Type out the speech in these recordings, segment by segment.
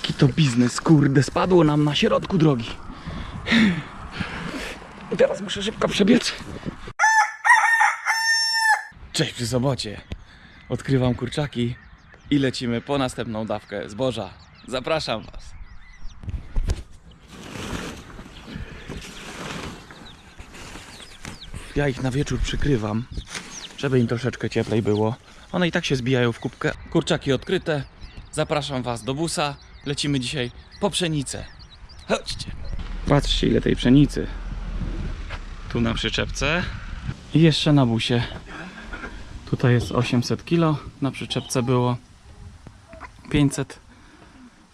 Jaki to biznes, kurde, spadło nam na środku drogi. Teraz muszę szybko przebiec. Cześć przy sobocie. Odkrywam kurczaki i lecimy po następną dawkę zboża. Zapraszam Was. Ja ich na wieczór przykrywam, żeby im troszeczkę cieplej było. One i tak się zbijają w kubkę. Kurczaki odkryte. Zapraszam Was do busa. Lecimy dzisiaj po pszenicę. Chodźcie. Patrzcie ile tej pszenicy. Tu na przyczepce i jeszcze na busie. Tutaj jest 800 kg, na przyczepce było 500,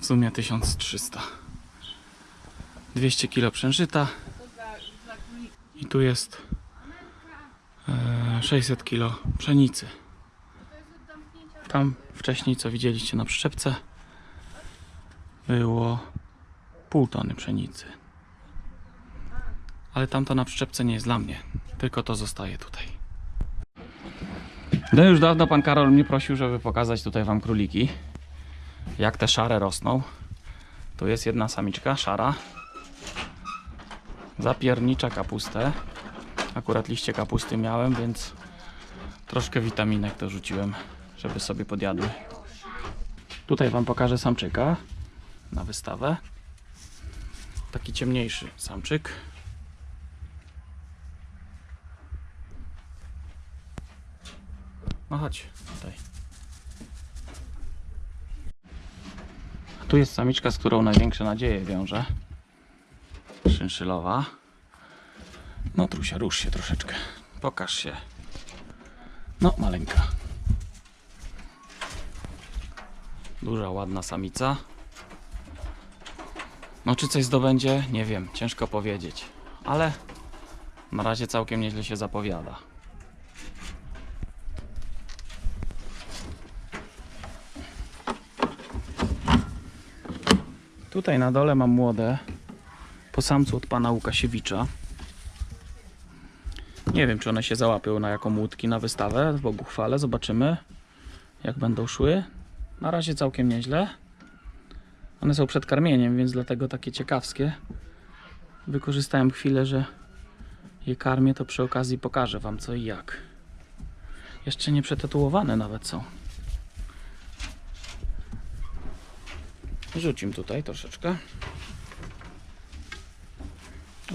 w sumie 1300. 200 kg przężyta i tu jest e, 600 kg pszenicy. Tam wcześniej, co widzieliście na przyczepce, było pół tony pszenicy. Ale tamto na przyczepce nie jest dla mnie, tylko to zostaje tutaj. No już dawno pan Karol mnie prosił, żeby pokazać tutaj wam króliki. Jak te szare rosną. Tu jest jedna samiczka, szara. Zapiernicza kapustę. Akurat liście kapusty miałem, więc troszkę witaminek to rzuciłem, żeby sobie podjadły. Tutaj wam pokażę samczyka na wystawę. Taki ciemniejszy samczyk. No chodź, tutaj. A tu jest samiczka, z którą największe nadzieje wiąże. Szynszylowa. No Trusia, rusz się troszeczkę. Pokaż się. No, maleńka. Duża, ładna samica. No, czy coś zdobędzie? Nie wiem, ciężko powiedzieć. Ale na razie całkiem nieźle się zapowiada. Tutaj na dole mam młode po samcu od pana Łukasiewicza. Nie wiem, czy one się załapią na jaką łódki na wystawę. W Bogu chwale, zobaczymy jak będą szły. Na razie całkiem nieźle. One są przed karmieniem, więc dlatego takie ciekawskie. Wykorzystałem chwilę, że je karmię, to przy okazji pokażę wam co i jak. Jeszcze nie przetatuowane nawet są. Rzucim tutaj troszeczkę.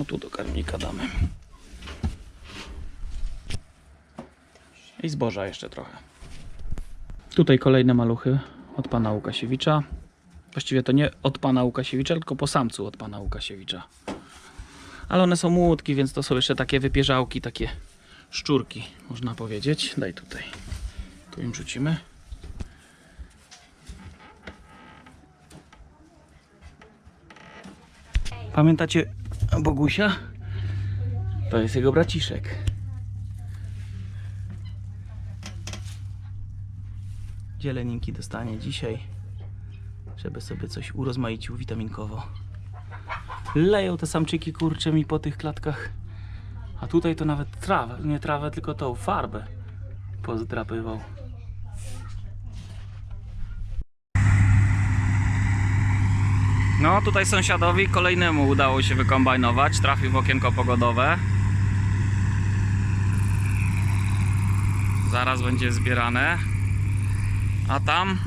O tu do karmnika damy. I zboża jeszcze trochę. Tutaj kolejne maluchy od pana Łukasiewicza. Właściwie to nie od pana Łukasiewicza, tylko po samcu od pana Łukasiewicza. Ale one są młotki, więc to są jeszcze takie wypierzałki, takie szczurki, można powiedzieć. Daj tutaj. Tu im rzucimy. Pamiętacie Bogusia? To jest jego braciszek. Zieleninki dostanie dzisiaj, żeby sobie coś urozmaicił witaminkowo. Leją te samczyki kurcze mi po tych klatkach. A tutaj to nawet trawę, nie trawę, tylko tą farbę pozdrapywał. No tutaj sąsiadowi kolejnemu udało się wykombajnować, trafił w okienko pogodowe. Zaraz będzie zbierane. A tam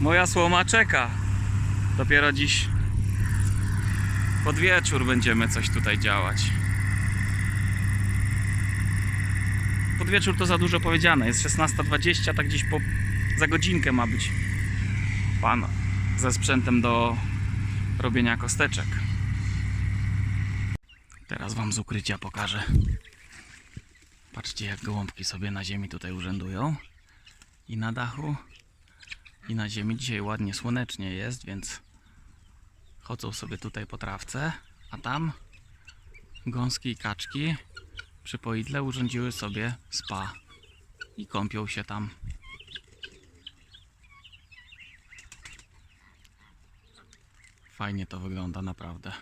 moja słoma czeka. Dopiero dziś pod wieczór będziemy coś tutaj działać. Pod wieczór to za dużo powiedziane. Jest 16.20, tak gdzieś po, za godzinkę ma być pan ze sprzętem do robienia kosteczek. Teraz wam z ukrycia pokażę. Patrzcie jak gołąbki sobie na ziemi tutaj urzędują. I na dachu, i na ziemi. Dzisiaj ładnie słonecznie jest, więc chodzą sobie tutaj po trawce. A tam gąski i kaczki przy poidle urządziły sobie spa. I kąpią się tam. Fajnie to wygląda naprawdę.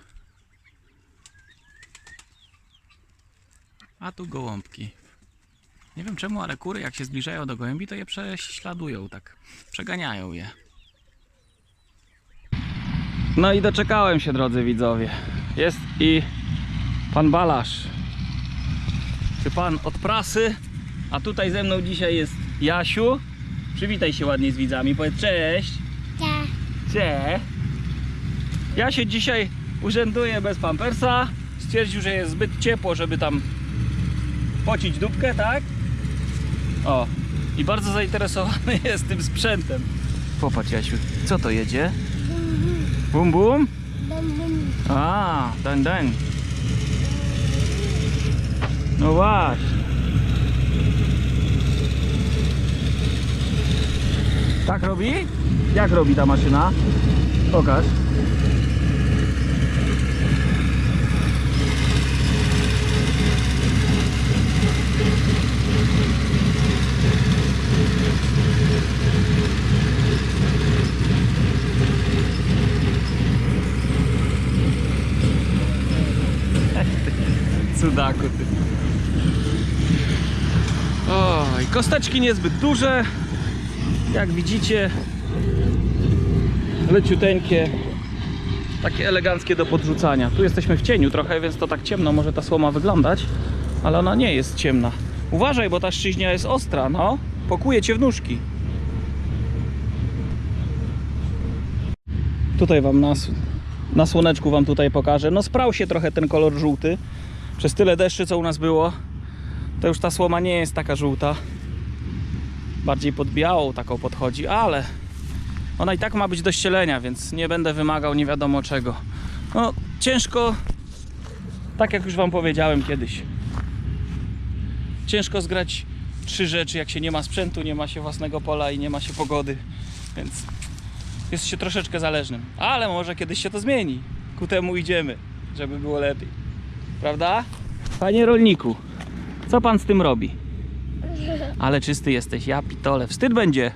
A tu gołąbki. Nie wiem czemu, ale kury jak się zbliżają do gołębi, to je prześladują tak. Przeganiają je. No i doczekałem się, drodzy widzowie. Jest i pan Balasz. Czy pan od prasy? A tutaj ze mną dzisiaj jest Jasiu. Przywitaj się ładnie z widzami. Powiedz cześć. Tak. Cześć. Ja się dzisiaj urzęduję bez pampersa. Stwierdził, że jest zbyt ciepło, żeby tam pocić dupkę, tak? I bardzo zainteresowany jest tym sprzętem. Popatrz Jasiu, co to jedzie? Bum, bum. A, dań dań. No właśnie. Tak robi? Jak robi ta maszyna? Pokaż. Cudaku ty. Oj, kosteczki niezbyt duże. Jak widzicie, leciuteńkie, takie eleganckie do podrzucania. Tu jesteśmy w cieniu trochę, więc to tak ciemno może ta słoma wyglądać, ale ona nie jest ciemna. Uważaj, bo ta szczyźnia jest ostra, no. Pokuje cię w nóżki. Tutaj wam na słoneczku wam tutaj pokażę. No sprał się trochę ten kolor żółty. Przez tyle deszczy, co u nas było, to już ta słoma nie jest taka żółta. Bardziej pod białą taką podchodzi, ale ona i tak ma być do ścielenia, więc nie będę wymagał nie wiadomo czego. No, ciężko, tak jak już Wam powiedziałem kiedyś, ciężko zgrać trzy rzeczy, jak się nie ma sprzętu, nie ma się własnego pola i nie ma się pogody, więc jest się troszeczkę zależnym. Ale może kiedyś się to zmieni. Ku temu idziemy, żeby było lepiej. Prawda? Panie rolniku, co pan z tym robi? Ale czysty jesteś, ja pitole. Wstyd będzie.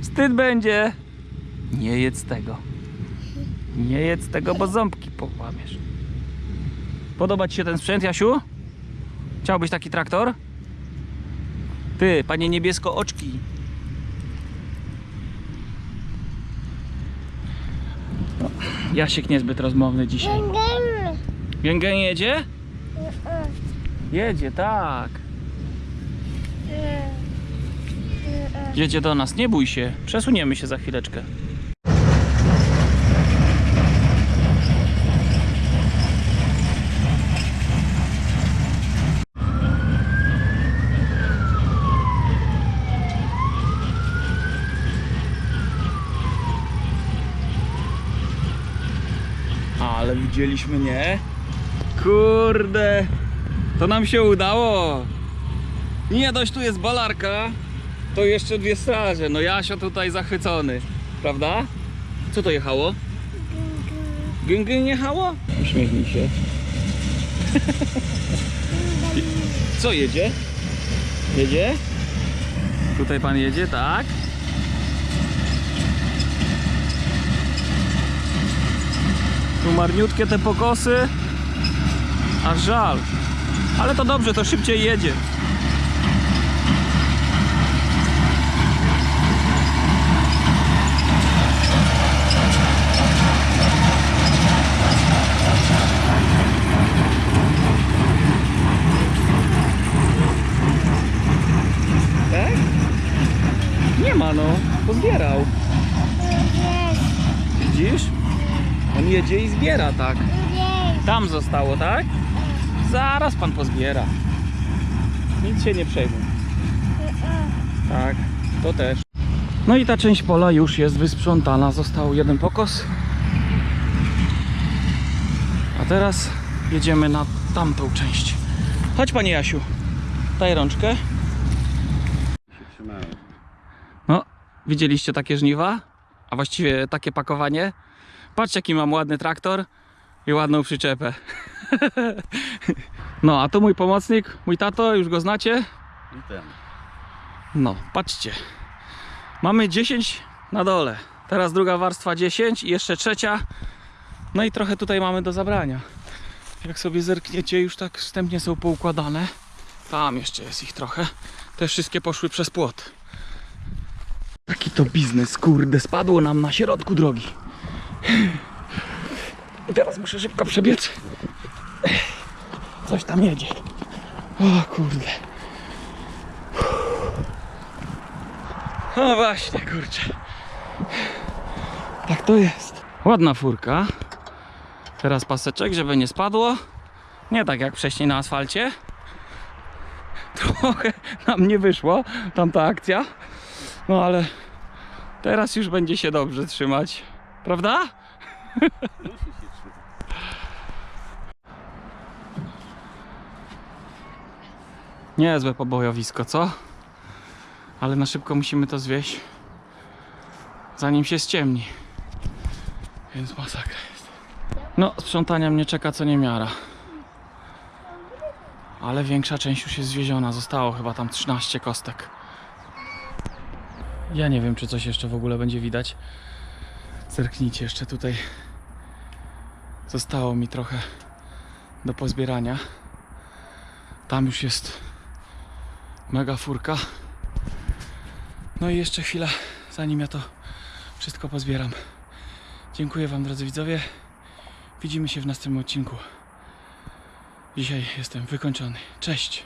Wstyd będzie. Nie jedz tego. Nie jedz tego, bo ząbki połamiesz. Podoba ci się ten sprzęt, Jasiu? Chciałbyś taki traktor? Ty, panie niebiesko oczki. Jasiek niezbyt rozmowny dzisiaj. Gęgę. Jedzie? Jedzie, tak. Jedzie do nas, nie bój się. Przesuniemy się za chwileczkę. Ale widzieliśmy, nie? Kurde, to nam się udało. Nie dość tu jest balarka, to jeszcze dwie straże. No Jasio tutaj zachwycony, prawda? Co to jechało? Gęgę jechało? Uśmiechnij się. Co jedzie? Jedzie? Tutaj pan jedzie, tak? Tu marniutkie te pokosy. Aż żal. Ale to dobrze, to szybciej jedzie. Tak? Nie ma no, pozbierał. Widzisz? On jedzie i zbiera, tak. Tam zostało, tak? Zaraz pan pozbiera. Nic się nie przejmuj. Tak, to też. No i ta część pola już jest wysprzątana. Został jeden pokos. A teraz jedziemy na tamtą część. Chodź panie Jasiu. Daj rączkę. No, widzieliście takie żniwa? A właściwie takie pakowanie? Patrz jaki mam ładny traktor i ładną przyczepę. No, a tu mój pomocnik, mój tato, już go znacie? Witam. No, patrzcie. Mamy 10 na dole. Teraz druga warstwa 10 i jeszcze trzecia. No i trochę tutaj mamy do zabrania. Jak sobie zerkniecie, już tak wstępnie są poukładane. Tam jeszcze jest ich trochę. Te wszystkie poszły przez płot. Taki to biznes, kurde, spadło nam na środku drogi. I teraz muszę szybko przebiec. Coś tam jedzie. O kurde. No właśnie, kurczę. Tak to jest. Ładna furka. Teraz paseczek, żeby nie spadło. Nie tak jak wcześniej na asfalcie. Trochę nam nie wyszło tamta akcja. No ale teraz już będzie się dobrze trzymać. Prawda? Niezłe pobojowisko, co? Ale na szybko musimy to zwieść, zanim się ściemni. Więc masakra jest. No, sprzątania mnie czeka co niemiara. Ale większa część już jest zwieziona. Zostało chyba tam 13 kostek. Ja nie wiem, czy coś jeszcze w ogóle będzie widać. Zerknijcie jeszcze tutaj. Zostało mi trochę do pozbierania. Tam już jest mega furka. No i jeszcze chwila, zanim ja to wszystko pozbieram. Dziękuję Wam drodzy widzowie. Widzimy się w następnym odcinku. Dzisiaj jestem wykończony. Cześć!